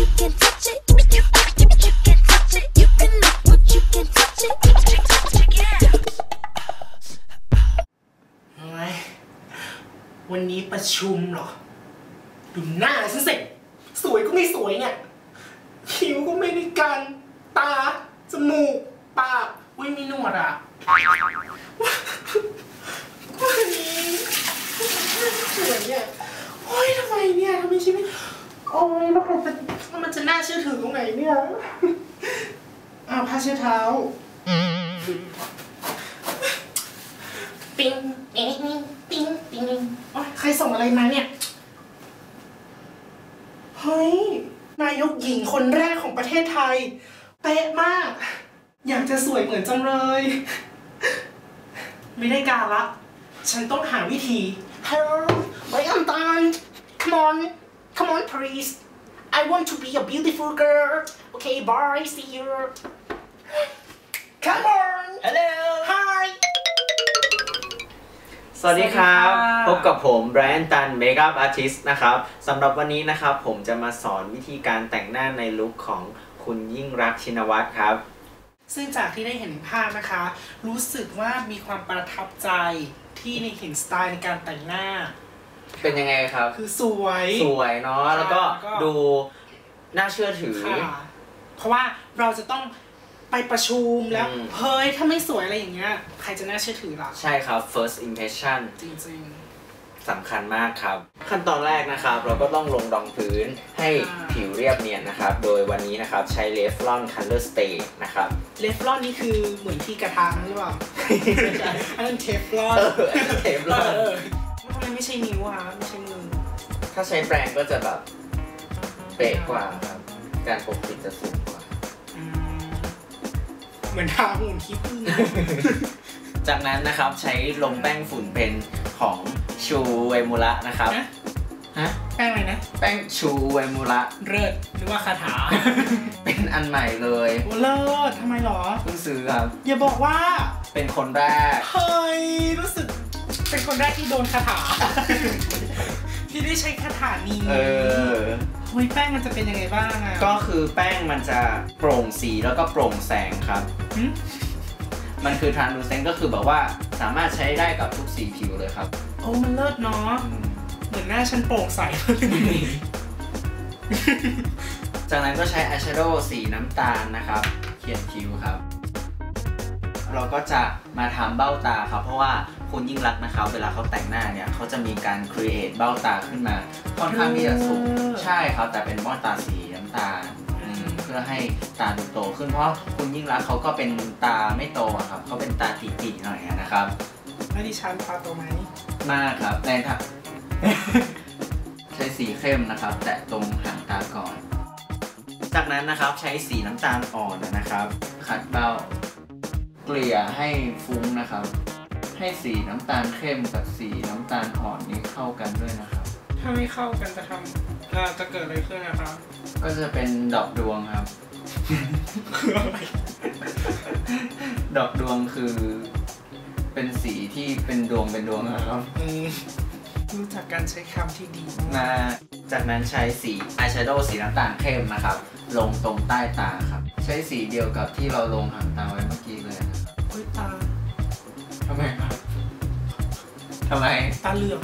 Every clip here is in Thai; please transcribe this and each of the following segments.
วันนี้ประชุมเหรอ ดูหน้าฉันสิ สวยก็ไม่สวยเนี่ย คิ้วก็ไม่ได้กัน ตา จมูก ปากอุ้ยมีหนวดอะวันนี้สวยเนี่ย โอ้ยทำไมเนี่ยทำไมชีวิตโอ้ยแล้วมันจะ มันน่าเชื่อถือตรงไหนเนี่ยอ้าวผ้าเช็ดเท้าปิงปิงปิงปิงโอ๊ยใครส่งอะไรมาเนี่ย เฮ้ย นายกหญิงคนแรกของประเทศไทย เป๊ะมาก อยากจะสวยเหมือนจังเลย ไม่ได้การละ ฉันต้องหาวิธี Hello ไว้อันตัน Come on Come on please I want to be a beautiful girl Okay bye see you Come on Hello Hi สวัสดีครับสวัสดีค่ะพบกับผมแบรนตันเมคอัพอาร์ติสนะครับสำหรับวันนี้นะครับ ผมจะมาสอนวิธีการแต่งหน้าในลุคของคุณยิ่งรักษณ์ชินวัตรครับ ซึ่งจากที่ได้เห็นภาพนะคะ รู้สึกว่ามีความประทับใจที่ในเห็นสไตล์ในการแต่งหน้า เป็นยังไงครับ คือสวย สวยเนาะแล้วก็แล้วก็ดูน่าเชื่อถือค่ะเพราะว่าเราจะต้องไปประชุมแล้วอืมเฮ้ย ถ้าไม่สวยอะไรอย่างเงี้ย ใครจะน่าเชื่อถือล่ะ ใช่ครับ first impression จริงสำคัญมากครับ ขั้นตอนแรกนะครับ เราก็ต้องลงรองพื้นให้ค่ะผิวเรียบเนียนนะครับ โดยวันนี้นะครับใช้เลฟลอน color stay นะครับๆเลฟลอนนี่คือเหมือนที่กระทางหรือเปล่าอันนั้นเทฟลอนเอออันนั้นเทฟลอนเทำ ไมไม่ใช่นิ้วอะไม่ใช่มือถ้าใช้แปรงก็จะแบบเป๊ะกว่าครับ การปกปิดจะสูงกว่า อืมเหมือนทาหุ่นขี้ผึ้งจากนั้นนะครับใช้ลมแป้งฝุ่นเป็นของชูเวมูระนะครับนะฮะแป้งอะไรนะ แป้งชูเวมูระเลิศหรือว่าคาถาเป็นอันใหม่เลยโอ้เลิศทำไมหรอ เพิ่งซื้อครับ อย่าบอกว่า เป็นคนแรก เฮ้ย รู้สึก เป็นคนแรกที่โดนคาถา ที่ได้ใช้คาถานี้เออเฮ้ยแป้งมันจะเป็นยังไงบ้างอะก็คือแป้งมันจะโปร่งสีแล้วก็โปร่งแสงครับหึมันคือ translucent ก็คือแบบว่าสามารถใช้ได้กับทุกสีผิวเลยครับ โอ้มันเลิศเนาะเหมือนหน้าฉันโปร่งใสจากนั้นก็ใช้อายแชโดว์สีน้ำตาลนะครับ เขียนคิ้วครับ เราก็จะมาทำเบ้าตาครับ เพราะว่า คุณยิ่งรักษณ์นะครับเวลาเขาแต่งหน้าเนี่ยเขาจะมีการครีเอทเบ้าตาขึ้นมาค่อนข้างที่จะสูงเออใช่ครับแต่เป็นเบ้าตาสีน้ำตาลอืมเพื่อให้ตาดูโตขึ้นเพราะคุณยิ่งรักษณ์เขาก็เป็นตาไม่โตอะครับเขาเป็นตาตีๆหน่อยอะนะครับแล้วดิฉันพาตัวไหมมากครับแต่ถ้าใช้สีเข้มนะครับ แตะตรงหางตาก่อน จากนั้นนะครับใช้สีน้ำตาลอ่อนนะครับ ขัดเบ้าเกลี่ยให้ฟุ้งนะครับ ให้สีน้ำตาลเข้มกับสีน้ำตาลอ่อนนี้เข้ากันด้วยนะครับ ถ้าไม่เข้ากันจะทำอ่าจะเกิดอะไรขึ้นนะครับ ก็จะเป็นดอกดวงครับ คืออะไรดอกดวงคือ เป็นสีที่เป็นดวงเป็นดวงนะครับ อืมรู้จักการใช้คำที่ดีมากมาจากนั้นใช้สีอายแชโดว์สีน้ำตาลเข้มนะครับ ลงตรงใต้ตาครับ ใช้สีเดียวกับที่เราลงหางตาไว้เมื่อกี้เลยนะครับ ทำไม ตาเหลือง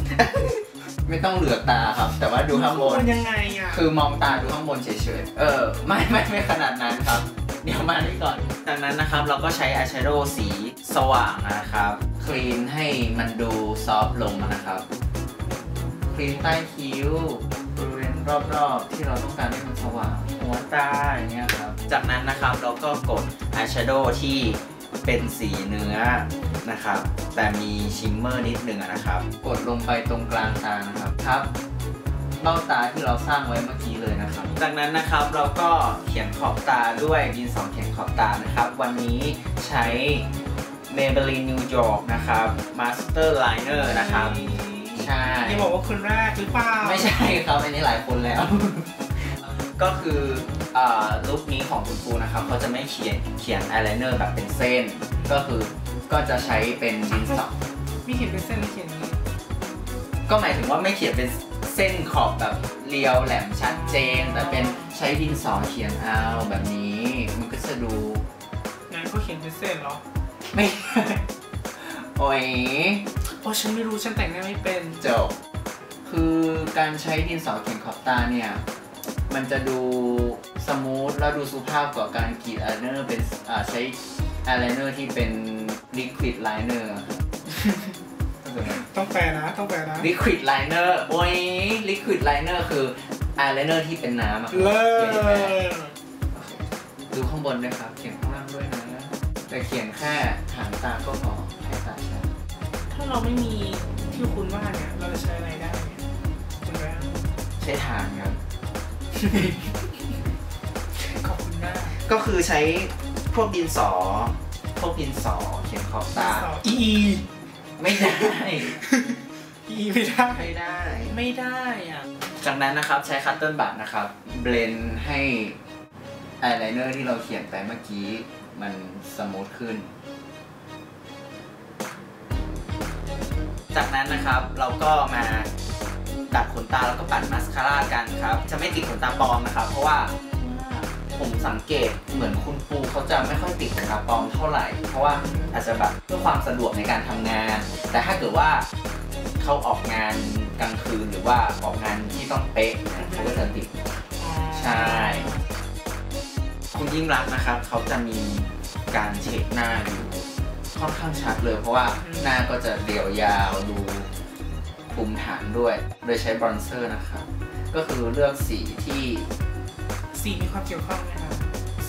ไม่ต้องเหลือกตาครับ แต่ว่าดูข้างบน มันยังไงอะ คือมองตาดูข้างบนเฉยๆ เออ ไม่ไม่ไม่ขนาดนั้นครับ เดี๋ยวมานี่ก่อน จากนั้นนะครับเราก็ใช้อายแชโดว์สีสว่างนะครับ คลีนให้มันดูซอฟต์ลงนะครับ คลีนใต้คิ้วบริเวณรอบๆ ที่เราต้องการให้มันสว่าง หัวตาอย่างเงี้ยครับ จากนั้นนะครับเราก็กดอายแชโดว์ที่เป็นสีเนื้อ นะครับ แต่มีชิมเมอร์นิดหนึ่งอะนะครับ กดลงไปตรงกลางตานะครับครับเบ้าตาที่เราสร้างไว้เมื่อกี้เลยนะครับ จากนั้นนะครับเราก็เขียนขอบตาด้วยดินสอเขียนขอบตานะครับ วันนี้ใช้ Maybelline New York นะครับ Master Liner นะครับ ใช่อย่าบอกว่าคนแรกหรือเปล่า ไม่ใช่ครับอันนี้หลายคนแล้ว ก็คืออ่าลุคนี้ของคุณครูนะครับเขาจะไม่เขียนเขียนอายไลเนอร์แบบเป็นเส้น ก็คือ ก็จะใช้เป็นดินสอไม่เห็นเป็นเส้นไม่เขียนอย่างนี้ก็หมายถึงว่าไม่เขียนเป็นเส้นขอบแบบเรียวแหลมชัดเจน แต่เป็นใช้ดินสอเขียนเอาแบบนี้ มันก็จะดูงั้นเขาเขียนเป็นเส้นเหรอไม่ โอ้ยโอ้ฉันไม่รู้ฉันแต่งหน้าไม่เป็นจบคือการใช้ดินสอเขียนขอบตาเนี่ย มันจะดูสมูทแล้วดูสุภาพกว่าการกรีดอายไลเนอร์เป็นอ่าใช้ อายไลเนอร์ที่เป็นลิควิดไลเนอร์ต้องแปลนะ ต้องแปลนะลิควิดไลเนอร์โอ้ยลิควิดไลเนอร์คืออายไลเนอร์ที่เป็นน้ำอะครับเลิคยห็นไหมศดูข้างบนด้วยครับ เขียนข้างล่างด้วยนะแต่เขียนแค่หางตาก็พอให้ตาชัดถ้าเราไม่มีที่คุณว่าเนี่ย เราจะใช้อะไรได้เนี่ยคุณแม่ใช้ทางครับขอบคุณมากก็คือใช้ พวกดินสอ พวกดินสอเขียนขอบตาอีอี ไม่ได้ อีไม่ได้ ไม่ได้ ไม่ได้อะ จากนั้นนะครับใช้คัตเติลบัตนะครับเบลนให้อายไลเนอร์ที่เราเขียนไปเมื่อกี้มันสมูทขึ้น จากนั้นนะครับเราก็มาดัดขนตาแล้วก็ปัดมาสคาร่ากันครับ จะไม่ติดขนตาปลอมนะครับ เพราะว่า ผมสังเกตเหมือนคุณปูเขาจะไม่ค่อยติดขนตาปลอมเท่าไหร่ เพราะว่าอาจจะแบบเพื่อความสะดวกในการทำงาน แต่ถ้าเกิดว่าเขาออกงานกลางคืนหรือว่าออกงานที่ต้องเป๊ะเขาก็จะติดใช่ คุณยิ่งรักนะครับเขาจะมีการเช็คหน้าอยู่ค่อนข้างชัดเลยเพราะว่าหน้าก็จะเรียวยาวดูภูมิฐานด้วย โดยใช้บรอนเซอร์นะครับ ก็คือเลือกสีที่ สีมีความเกี่ยวข้องไหมคะ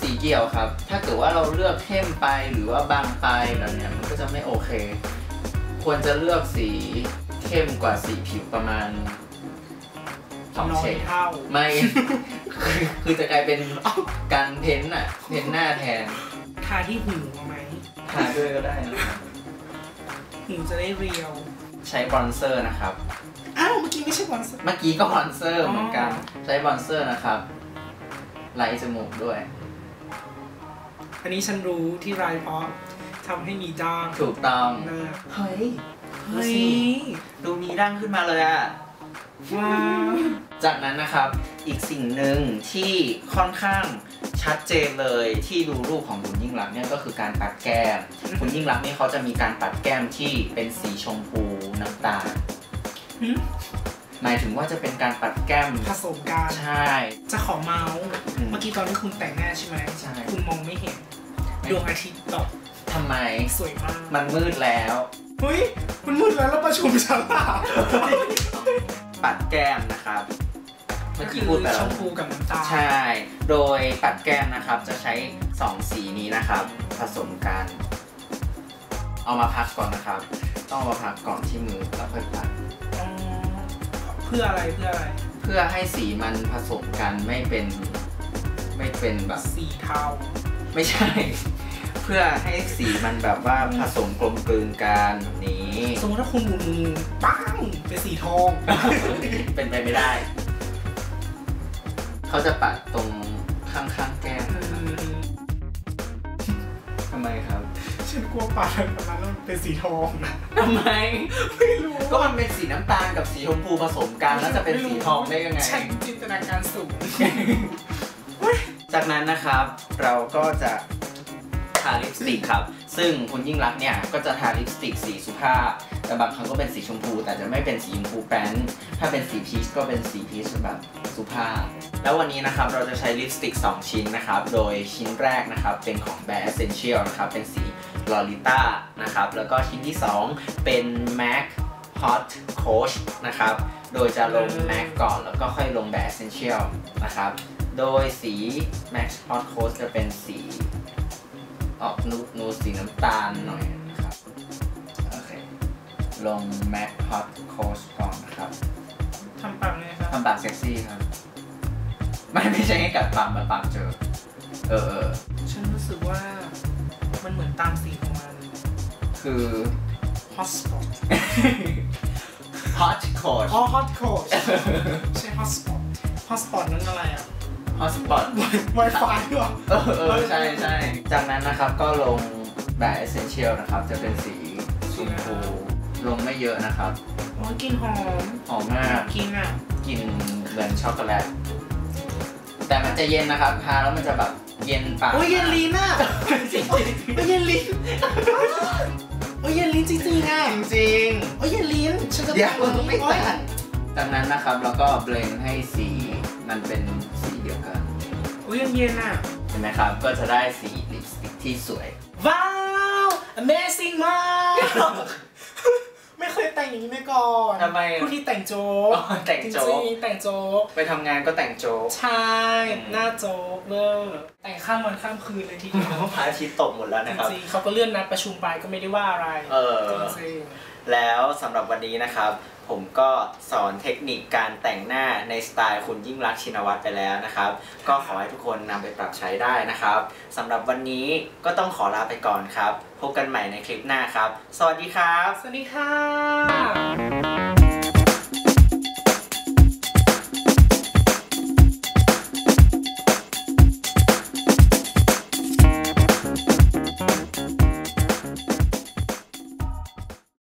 สีเกี่ยวครับ ถ้าเกิดว่าเราเลือกเข้มไปหรือว่าบางไปแบบเนี้ยมันก็จะไม่โอเค ควรจะเลือกสีเข้มกว่าสีผิวประมาณสองน้อเฉยดเท่าไม่ คือคือจะกลายเป็นการเพ้นท์อะเพ้นท์หน้าแทนทาที่หูเอาไหมทาด้วยก็ได้นะหูจะได้เรียว ใช้บรอนเซอร์นะครับ อ้าวเมื่อกี้ไม่ใช่บอลส เมื่อกี้ก็บรอนเซอร์อ๋อเหมือนกัน ใช้บรอนเซอร์นะครับ ไล่จมูกด้วย อันนี้ฉันรู้ที่ไรเพราะทำให้มีด้างถูกต้องเลิกเฮ้ยเฮ้ยดูมีดั้งขึ้นมาเลยอะว้าวจากนั้นนะครับอีกสิ่งหนึ่งที่ค่อนข้างชัดเจนเลยที่ดูรูปของคุณยิ่งรักษณ์เนี่ยก็คือการปัดแก้ม คุณยิ่งรักษณ์นี่เขาจะมีการปัดแก้มที่เป็นสีชมพูน้ำตาล หึหมายถึงว่าจะเป็นการปัดแก้มผสมกันใช่ จะขอเมาส์อืมเมื่อกี้ตอนที่คุณแต่งหน้าใช่ไหมใช่คุณมองไม่เห็นดวงอาทิตย์ตกทำไมสวยมาก มันมืดแล้วเฮ้ยมันมืดแล้วแล้วประชุมฉันล่ะปัดแก้มนะครับเมื่อกี้พูดไปชแล้วมพูกับน้ำตาลใช่ โดยปัดแก้มนะครับจะใช้สองสีนี้นะครับ ผสมกัน เอามาพักก่อนนะครับ ต้องเอามาพักก่อนที่มือแล้วค่อยปัดอ๋อ เพื่ออะไรเพื่ออะไร เพื่อให้สีมันผสมกันไม่เป็นไม่เป็นแบบสีเทาไม่ใช่ เพื่อให้สีมันแบบว่าผสมกลมกลืนกันแบบนี้สมมติถ้าคุณหมุนมือปังเป็นสีทอง เป็นไปไม่ได้ เขาจะปัดตรงข้างๆแก้มทำไมครับ ฉันกลัวปัดแบบนั้นแล้วมันเป็นสีทองนะทำไม ไม่รู้ก็มันเป็นสีน้ำตาลกับสีชมพูผสมกันแล้วจะเป็นสีทองได้ยังไง ฉันจินตนาการสูง จากนั้นนะครับเราก็จะทาลิปสติกครับ ซึ่งคุณยิ่งรักษณ์เนี่ยก็จะทาลิปสติกสีสุภาพ แต่บางครั้งก็เป็นสีชมพู แต่จะไม่เป็นสีชมพูแป้นถ้าเป็นสีพีชก็เป็นสีพีชแบบสุภาพ แล้ววันนี้นะครับเราจะใช้ลิปสติก 2 ชิ้นนะครับ โดยชิ้นแรกนะครับเป็นของ Bare Essential นะครับเป็นสี Lolita นะครับ แล้วก็ชิ้นที่ 2 เป็น MAC Hot Coach นะครับ โดยจะลง MAC ก่อนแล้วก็ค่อยลง Bare Essential นะครับ โดยสี Max Hot Coast จะเป็นสีออกนูนูสีน้ำตาลหน่อย ลง Max Hot Coast ก่อนนะครับทำปากเลยครับทำปากเซ็กซี่ครับ ไม่ไม่ใช่ให้กัดปากมาปากเจอ เออเออฉันรู้สึกว่ามันเหมือนตามสีของมันคือ hotspot Hot Coast อ๋อ hot coach ใช่ hotspot hotspot นั้นอะไรอะ Hot Spot Wi-Fi เหรอเออเออใช่ใช่จากนั้นนะครับก็ลงแบบ Essential นะครับ จะเป็นสีชมพู ลงไม่เยอะนะครับโอ้ยกลินหอมหอมมากกินอะกลินเหมือนช็อกโกแลตแต่มันจะเย็นนะครับทาแล้วมันจะแบบเย็นปากโอ้ยเย็นลิ้นอะจริงโอ้ยเย็นลิ้นโอ้ยเย็นลิ้นจริงๆอะๆจริงโอ้ยเย็นลิ้นฉันจะเดี๋ยวแต่งไม่โอ้ยตัดจากนั้นนะครับเราก็เบลนให้สีมันเป็นสีเดียวกันโอ้ยเย็นๆอะเห็นไหมครับก็จะได้สีลิปสติกที่สวย ว้าว Amazing มาก ไม่เคยแต่งอย่างนี้มาก่อนทำไมอะผู้ที่แต่งโจ๊กอ๋อแต่งโจ๊กจริงๆแต่งโจ๊กไปทำงานก็แต่งโจ๊กใช่หน้าโจ๊กเลิกแต่งข้ามวันข้ามคืนเลยทีเดียวพระอาทิตย์ตกหมดแล้วจนะครับริงๆเขาก็เลื่อนนัดประชุมไปก็ไม่ได้ว่าอะไร เออจริงแล้วสำหรับวันนี้นะครับ ผมก็สอนเทคนิคการแต่งหน้าในสไตล์คุณยิ่งรักชินวัตรไปแล้วนะครับ ก็ขอให้ทุกคนนำไปปรับใช้ได้นะครับสำหรับวันนี้ก็ต้องขอลาไปก่อนครับ พบกันใหม่ในคลิปหน้าครับ สวัสดีครับ สวัสดีค่ะ